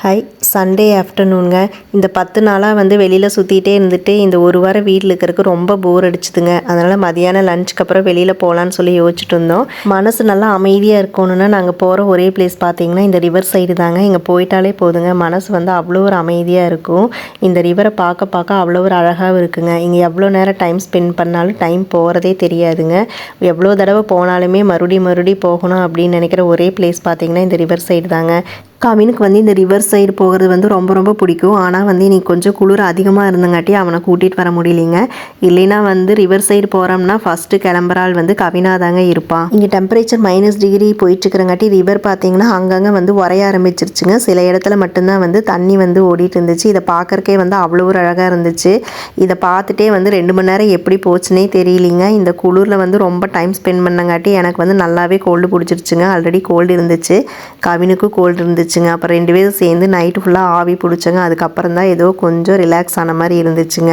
Hi Sunday ஆஃப்டர்நூனுங்க இந்த பத்து நாளாக வந்து வெளியில் சுற்றிட்டே இருந்துட்டு இந்த ஒரு வாரம் வீட்டில் இருக்கிறதுக்கு ரொம்ப போர் அடிச்சுதுங்க. அதனால் மதியானம் லஞ்சுக்கு அப்புறம் வெளியில் போகலான்னு சொல்லி யோசிச்சுட்டு இருந்தோம். மனசு நல்லா அமைதியாக இருக்கணும்னா நாங்கள் போகிற ஒரே பிளேஸ் பார்த்தீங்கன்னா இந்த ரிவர் சைடு தாங்க. இங்கே போயிட்டாலே போதுங்க. மனசு வந்து அவ்வளோ ஒரு அமைதியாக இருக்கும். இந்த ரிவரை பார்க்க பார்க்க அவ்வளோ ஒரு அழகாகவும் இருக்குங்க. இங்கே எவ்வளோ நேரம் டைம் ஸ்பெண்ட் பண்ணாலும் டைம் போகிறதே தெரியாதுங்க. எவ்வளோ தடவை போனாலுமே மறுபடியும் மறுபடியும் போகணும் அப்படின்னு நினைக்கிற ஒரே பிளேஸ் பார்த்தீங்கன்னா இந்த ரிவர் சைடு தாங்க. கவினுக்கு வந்து இந்த ரிவர் சைடு போகிறது வந்து ரொம்ப ரொம்ப பிடிக்கும். ஆனால் வந்து இன்னைக்கு கொஞ்சம் குளிர் அதிகமாக இருந்தங்காட்டி அவனை கூட்டிகிட்டு வர முடியலைங்க. இல்லைன்னா வந்து ரிவர் சைடு போகிறோம்னா ஃபஸ்ட்டு கிளம்புறாள் வந்து கவினா தாங்க இருப்பான் இங்கே டெம்பரேச்சர் மைனஸ் டிகிரி போயிட்டுருக்கிறங்காட்டி ரிவர் பார்த்தீங்கன்னா அங்கங்கே வந்து உரைய ஆரம்பிச்சிருச்சுங்க. சில இடத்துல மட்டும்தான் வந்து தண்ணி வந்து ஓடிட்டு இருந்துச்சு இதை பார்க்கறக்கே வந்து அவ்வளோ ஒரு அழகாக இருந்துச்சு. இதை பார்த்துட்டே வந்து ரெண்டு மணி நேரம் எப்படி போச்சுனே தெரியலிங்க. இந்த குளிரில் வந்து ரொம்ப டைம் ஸ்பெண்ட் பண்ணங்காட்டி எனக்கு வந்து நல்லாவே கோல்டு பிடிச்சிருச்சுங்க. ஆல்ரெடி கோல்டு இருந்துச்சு. கவினுக்கும் கோல்டு இருந்துச்சு. இருந்துச்சுங்க. அப்புறம் ரெண்டு பேரும் சேர்ந்து நைட்டு ஃபுல்லாக ஆவி பிடிச்சங்க. அதுக்கப்புறம் தான் ஏதோ கொஞ்சம் ரிலாக்ஸ் ஆன மாதிரி இருந்துச்சுங்க.